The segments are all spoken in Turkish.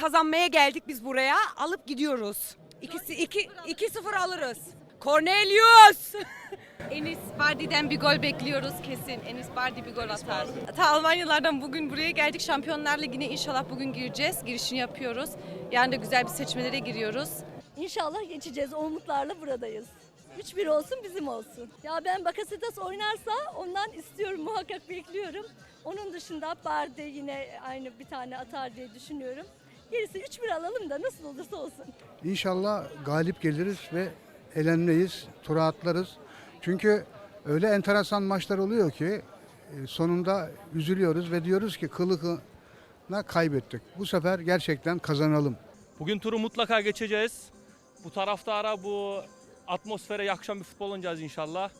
kazanmaya geldik biz buraya. Alıp gidiyoruz. İkisi iki, 2-0 alırız. Cornelius! Enis Bardi'den bir gol bekliyoruz kesin. Enis Bardi bir gol atar. Ta Almanyalardan bugün buraya geldik. Şampiyonlar Ligi'ne inşallah bugün gireceğiz. Girişini yapıyoruz. Yarın da güzel bir seçmelere giriyoruz. İnşallah geçeceğiz. Umutlarla buradayız. 3-1 olsun bizim olsun. Ya ben Bakasetas oynarsa ondan istiyorum muhakkak bekliyorum. Onun dışında Barde yine aynı bir tane atar diye düşünüyorum. Gerisi 3-1 alalım da nasıl olursa olsun. İnşallah galip geliriz ve elenmeyiz, tura atlarız. Çünkü öyle enteresan maçlar oluyor ki e, sonunda üzülüyoruz ve diyoruz ki kılı kılına kaybettik. Bu sefer gerçekten kazanalım. Bugün turu mutlaka geçeceğiz. Bu taraftara bu atmosfere yakışan bir futbol oynayacağız inşallah.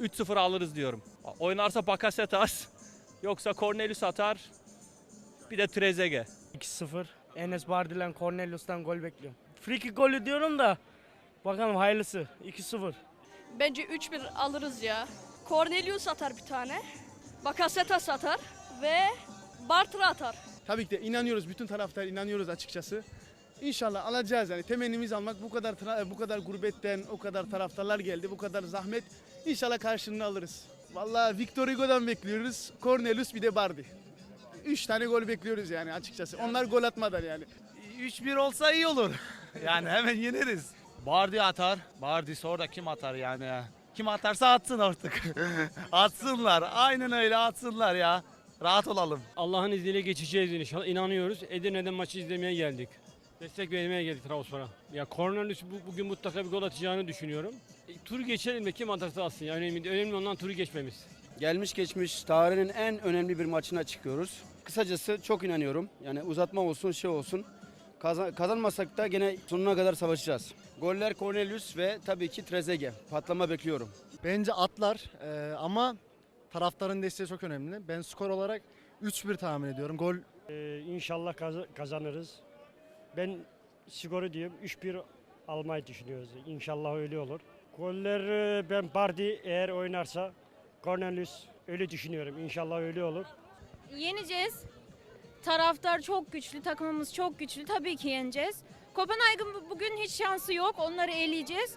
3-0 alırız diyorum. Oynarsa Bakasetas, yoksa Cornelius atar. Bir de Trezeguet. 2-0. Enes Bardi'den Cornelius'tan gol bekliyorum. Free kick golü diyorum da bakalım hayırlısı. 2-0. Bence 3-1 alırız ya. Cornelius atar bir tane. Bakasetas atar ve Bartra atar. Tabii ki de inanıyoruz. Bütün taraftar inanıyoruz açıkçası. İnşallah alacağız yani temennimiz almak bu kadar tra- bu kadar gurbetten o kadar taraftarlar geldi bu kadar zahmet İnşallah karşılığını alırız. Vallahi Victor Hugo'dan bekliyoruz. Cornelius bir de Bardi. Üç tane gol bekliyoruz yani açıkçası. Onlar gol atmadan yani. 3-1 olsa iyi olur. Yani hemen yeneriz. Bardi atar. Bardi sonra kim atar yani? Kim atarsa atsın artık. atsınlar. Aynen öyle atsınlar ya. Rahat olalım. Allah'ın izniyle geçeceğiz inşallah. İnanıyoruz. Edirne'den maçı izlemeye geldik. Destek vermeye geldik Trabzon'a. Ya Cornelius bu- bugün mutlaka bir gol atacağını düşünüyorum. E, turu geçelim de kim atarsa atsın. Ya önemli, önemli olan turu geçmemiz. Gelmiş geçmiş tarihin en önemli bir maçına çıkıyoruz. Kısacası çok inanıyorum. Yani uzatma olsun şey olsun. Kazan- kazanmasak da gene sonuna kadar savaşacağız. Goller Cornelius ve tabii ki Trezeguet. Patlama bekliyorum. Bence atlar Ee, ama taraftarın desteği çok önemli. Ben skor olarak 3-1 tahmin ediyorum. Gol inşallah kazanırız. Ben skoru diyeyim 3-1 almayı düşünüyoruz. İnşallah öyle olur. Goller e, ben Bardi eğer oynarsa Cornelius öyle düşünüyorum. İnşallah öyle olur. Yeneceğiz. Taraftar çok güçlü, takımımız çok güçlü. Tabii ki yeneceğiz. Kopenhag'ın bu- bugün hiç şansı yok. Onları eleyeceğiz.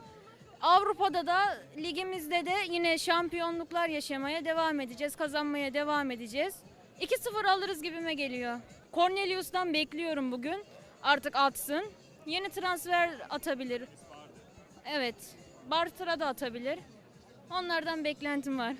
Avrupa'da da ligimizde de yine şampiyonluklar yaşamaya devam edeceğiz. Kazanmaya devam edeceğiz. 2-0 alırız gibime geliyor. Cornelius'tan bekliyorum bugün. Artık atsın. Yeni transfer atabilir. Evet. Bartra da atabilir. Onlardan beklentim var.